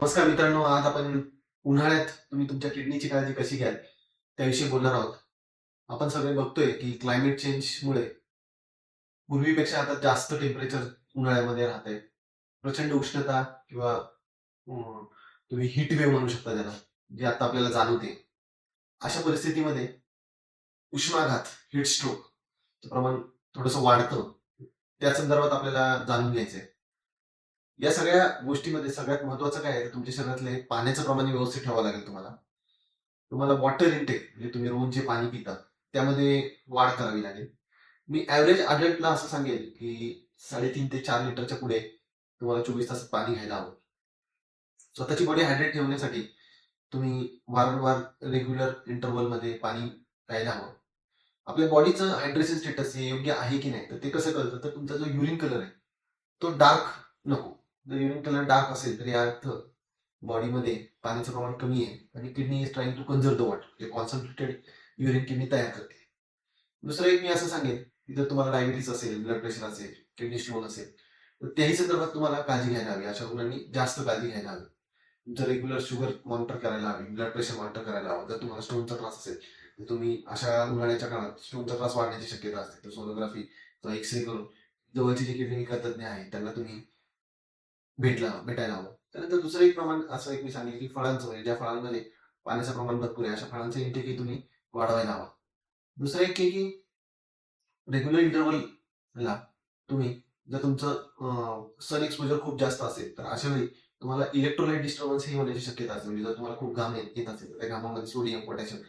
नमस्कार मित्रांनो आज आपण उन्हाळ्यात तुम्ही तुमच्या किडनीची काळजी कशी घ्याल त्याविषयी बोलणार आहोत. आपण सगळे बघतोय की क्लायमेट चेंजमुळे पूर्वीपेक्षा आता जास्त टेम्परेचर उन्हाळ्यामध्ये राहत आहे प्रचंड उष्णता किंवा तुम्ही हिट वेव्ह म्हणू शकता त्याला जे आता आपल्याला जाणवते. अशा परिस्थितीमध्ये उष्माघात हिट स्ट्रोक प्रमाण थोडंसं वाढतं. त्या संदर्भात आपल्याला जाणून घ्यायचंय. या सगळ्या गोष्टीमध्ये सगळ्यात महत्वाचं काय आहे तुमच्या शरीरातले पाण्याचं प्रमाण व्यवस्थित ठेवावं लागेल तुम्हाला. तुम्हाला वॉटर इनटेक म्हणजे तुम्ही रोज जे पाणी पिता त्यामध्ये वाढ करावी लागेल. मी ऍव्हरेज अडल्टला असं सांगेल की साडेतीन ते चार लिटरच्या पुढे तुम्हाला चोवीस तास पाणी घ्यायला हवं. स्वतःची बॉडी हायड्रेट ठेवण्यासाठी तुम्ही वारंवार रेग्युलर इंटरव्हलमध्ये पाणी प्यायला हवं. आपल्या बॉडीचं हायड्रेशन स्टेटस हे योग्य आहे की नाही तर ते कसं कळतं? तर तुमचा जो युरिन कलर आहे तो डार्क नको. जर युरिन कलर डार्क असेल तर या अर्थ बॉडीमध्ये पाण्याचं प्रमाण कमी आहे आणि kidney is trying to conserve the water म्हणजे कॉन्सन्ट्रेटेड युरिन किडनी तयार करते. दुसरं एक मी असं सांगेन की जर तुम्हाला डायबिटीस असेल ब्लड प्रेशर असेल किडनी स्टोन असेल तर त्याही संदर्भात तुम्हाला काळजी घ्यायला हवी. अशा रुग्णांनी जास्त काळजी घ्यायला हवी. तुमचं रेग्युलर शुगर मॉनिटर करायला हवी ब्लड प्रेशर मॉनिटर करायला हवं जर तुम्हाला स्टोनचा त्रास असेल तर तुम्ही अशा उन्हाळ्याच्या काळात स्टोनचा त्रास वाढण्याची शक्यता असते. तर सोनोग्राफी किंवा एक्सरे करून जवळचे जे किडनी तज्ज्ञ आहे त्यांना तुम्ही भेटला भेटायला हवं. त्यानंतर दुसरं एक प्रमाण असं एक मी सांगेल की फळांचं म्हणजे ज्या फळांमध्ये पाण्याचं प्रमाण भरपूर आहे अशा फळांचं इंटेकही तुम्ही वाढवायला हवा. दुसरं एक आहे की रेग्युलर इंटरव्हलला तुम्ही जर तुमचं सन एक्सपोजर खूप जास्त असेल तर अशा वेळी तुम्हाला इलेक्ट्रोलाइट डिस्टर्बन्स ही होण्याची शक्यता असते. म्हणजे जर तुम्हाला खूप घाम येत असेल तर त्या घामामध्ये सोडियम पोटॅशियम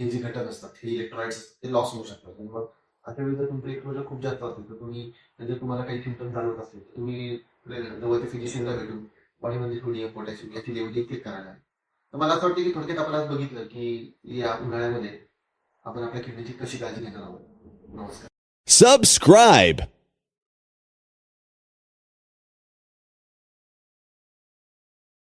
हे जे घटक असतात हे इलेक्ट्रोलाइट्स ते लॉस होऊ शकतात. मग अशा वेळी जर तुमचं एक्सपोजर खूप जास्त असेल तर तुम्ही जर तुम्हाला काही सिमटम जाणवत असेल तर तुम्ही जवळच्या फिजिशियनला भेटून बॉडीमध्ये सोडियम पोटॅशियम याची लेवल देखील करायला. तर मला असं वाटतं की थोडक्यात आपण आज बघितलं की या उन्हाळ्यामध्ये आपण आपल्या किडनीची कशी काळजी घेणार आहोत. नमस्कार. सबस्क्राईब